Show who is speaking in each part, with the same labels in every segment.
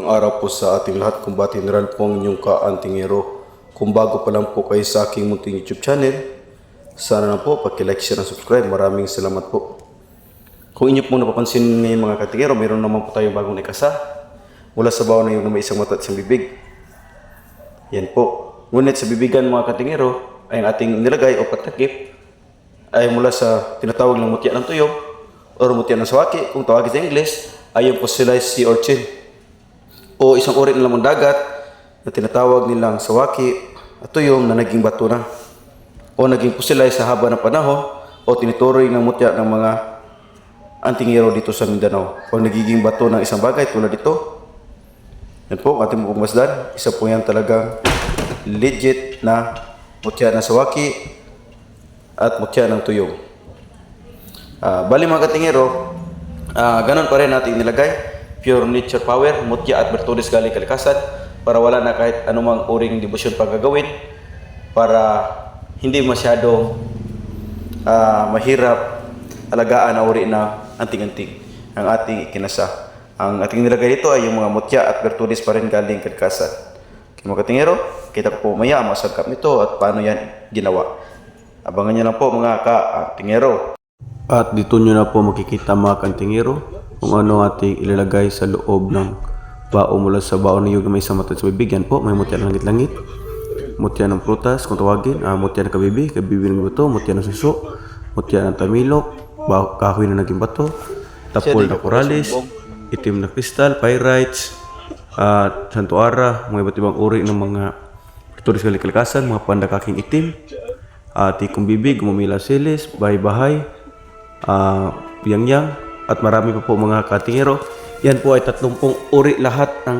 Speaker 1: Ang araw po sa ating lahat, kumbati General po ang inyong ka-antingero. Kung bago pa lang po kayo sa aking munting YouTube channel, sana na po pag-like, share, and subscribe. Maraming salamat po. Kung inyo po napapansin ngayon mga katingero, mayroon naman po tayong bagong ikasa. Mula sa bawang na yun na may isang mata at isang bibig. Yan po. Ngunit sa bibigan mga katingero, ay ang ating nilagay o patakip ay mula sa tinatawag ng mutya ng tuyog o mutya ng sawaki, kung tawagin sa English, ay yung fossilized sea urchin o isang uri ng lamang dagat na tinatawag nilang sawaki at tuyong na naging bato na o naging fossilized sa haba ng panahon o tinituroy ng mutya ng mga antingero dito sa Mindanao o nagiging bato ng isang bagay tulad dito yan po, ang ating pagmasdan. Isa po yan talagang legit na mutya ng sawaki at mutya ng tuyong. Ah, bali mga katingero, ah, ganun pa rin natin nilagay. Pure nature power, mutya at virtudes galing kalikasan para wala na kahit anumang uring debosyon pang gagawin para hindi masyado ah, mahirap alagaan na uri na anting-anting ang ating ikinasa. Ang ating nilagay dito ay yung mga mutya at virtudes pa rin galing kalikasan. Mga katingero, kita ko po maya ang masagkap nito at paano yan ginawa. Abangan nyo lang po mga ka-tingero. At dito nyo na po makikita mga kantingero kung ano ating ilalagay sa loob ng bao mula sa bao ng yoga may isang mata sa bibig. Yan po, may mutya ng langit-langit. Mutya ng prutas, kung tawagin. Ah, mutya ng kabibi, kabibi ng bato, mutya ng suso, mutya ng tamilok, bao, kahoy na naging bato, tapol na coralis, itim na kristal, pyrites, at santuara, mga iba't ibang uri ng mga turis kalikasan, mga pandakaking itim, at tikong bibig, gumamila silis, bahay-bahay, ah yang-yang, at marami pa po mga katingero. Yan po ay tatlumpong uri lahat ng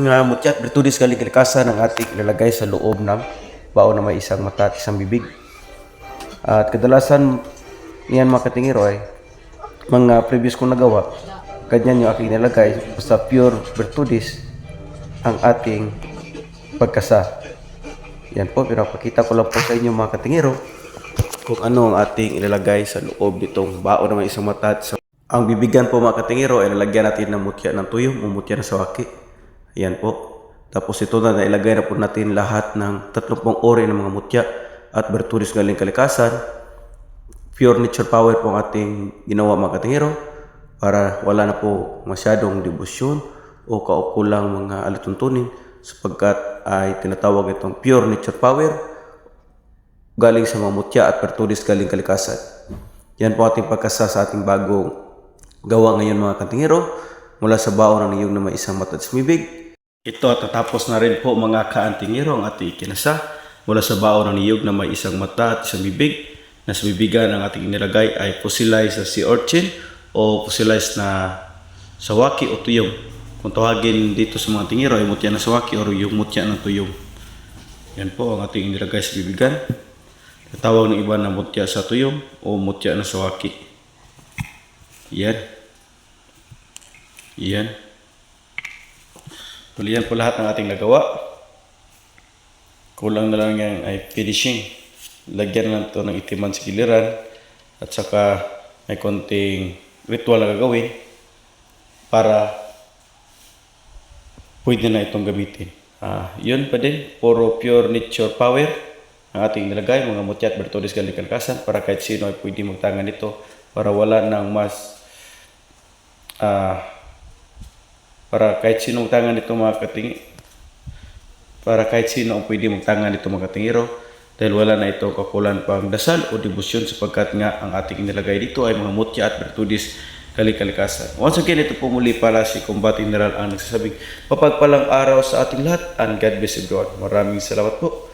Speaker 1: mga mutya at virtudes galing kalikasan ng ating ilalagay sa loob ng bao na may isang mata at isang bibig. At kadalasan yan mga katingero ay mga previous kong nagawa, ganyan yung aking nilagay basta pure virtudes ang ating pagkasa. Yan po, pinapakita ko lang po sa inyo mga katingero kung ano ang ating ilalagay sa loob nitong bao na may isang mata at isang ang bibigan po mga katingero ay lalagyan natin ng mutya ng tuyong o mutya ng sawaki. Ayan po. Tapos ito na nailagay na po natin lahat ng 30 ori ng mga mutya at virtudes galing kalikasan. Pure nature power po ang ating ginawa mga katingero para wala na po masyadong debosyon o kaukulang mga alituntunin sapagkat ay tinatawag itong pure nature power galing sa mga mutya at virtudes galing kalikasan. Yan po ating pagkasa sa ating bagong gawa ngayon mga katingero mula sa baon ng niyog na may isang mata at sumibig. Ito at natapos na rin po mga kaantingero ang ating ikinasa mula sa baon ng niyog na may isang mata at isang bibig na sa bibigan ang ating inilagay ay fossilized na sea urchin o fossilized na sawaki o tuyong. Kung tawagin dito sa mga tingero ay mutya na sawaki o yung mutya ng tuyong. Yan po ang ating inilagay sa bibigan. Natawag ng iba na mutya sa tuyong o mutya na sawaki. Yan. Yan. Tuloy yan po lahat ng ating nagawa. Kulang na lang yan ay finishing. Lagyan lang to ng itiman sa giliran at saka may konting ritual na gagawin para pwede na itong gamitin. Ah, yun pa din, puro pure nature power ang ating nilagay, mga mutya at galing kalikasan para kahit sino ay pwede magtangan nito para wala nang mas ah para kahit sino magtangan nito mga katingi para kahit sino ang pwede magtangan nito mga katingiro dahil wala na itong kakulan pang dasal o debosyon sapagkat nga ang ating inilagay dito ay mga mutya at virtudes kalikalikasan. Once again, ito po muli pala si Combat General ang nagsasabing mapagpalang araw sa ating lahat and God bless everyone. Maraming salamat po.